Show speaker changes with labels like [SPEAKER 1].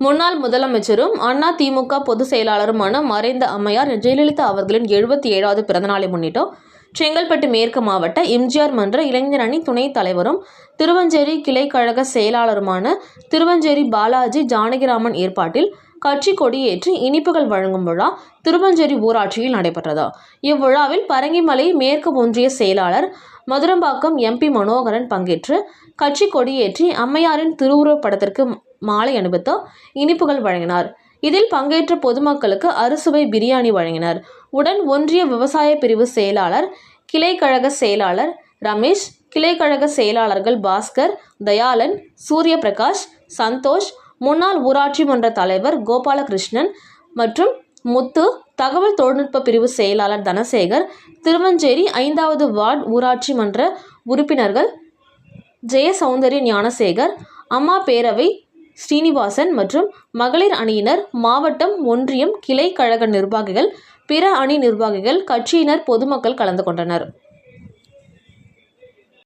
[SPEAKER 1] முன்னாள் முதலமைச்சரும் அண்ணா திமுக பொதுச் செயலாளருமான மறைந்த அம்மையார் ஜெயலலிதா அவர்களின் எழுபத்தி ஏழாவது பிறந்தநாளை முன்னிட்டு செங்கல்பட்டு மேற்கு மாவட்ட எம்ஜிஆர் மன்ற இளைஞர் அணி துணைத் தலைவரும் திருவஞ்சேரி கிளை கழக செயலாளருமான திருவஞ்சேரி பாலாஜி ஜானகிராமன் ஏற்பாட்டில் கட்சி கொடியேற்றி இனிப்புகள் வழங்கும் விழா திருமஞ்சேரி ஊராட்சியில் நடைபெற்றது. இவ்விழாவில் பரங்கிமலை மேற்கு ஒன்றிய செயலாளர் மதுரம்பாக்கம் எம்பி மனோகரன் பங்கேற்று கட்சி கொடியேற்றி அம்மையாரின் திருவுருவப் படத்திற்கு மாலை அணிவித்து இனிப்புகள் வழங்கினார். இதில் பங்கேற்ற பொதுமக்களுக்கு அறுசுவை பிரியாணி வழங்கினர். உடன் ஒன்றிய விவசாய பிரிவு செயலாளர் கிளை கழக செயலாளர் ரமேஷ் கிளை கழக செயலாளர்கள் பாஸ்கர் தயாளன் சூரிய பிரகாஷ் சந்தோஷ் முன்னாள் ஊராட்சி மன்ற தலைவர் கோபாலகிருஷ்ணன் மற்றும் முத்து தகவல் தொழில்நுட்ப பிரிவு செயலாளர் தனசேகர் திருவஞ்சேரி ஐந்தாவது வார்டு ஊராட்சி மன்ற உறுப்பினர்கள் ஜெயசௌந்தரி ஞானசேகர் அம்மா பேரவை ஸ்ரீனிவாசன் மற்றும் மகளிர் அணியினர் மாவட்டம் ஒன்றியம் கிளை கழக நிர்வாகிகள் பிற அணி நிர்வாகிகள் கட்சியினர் பொதுமக்கள் கலந்து கொண்டனர்.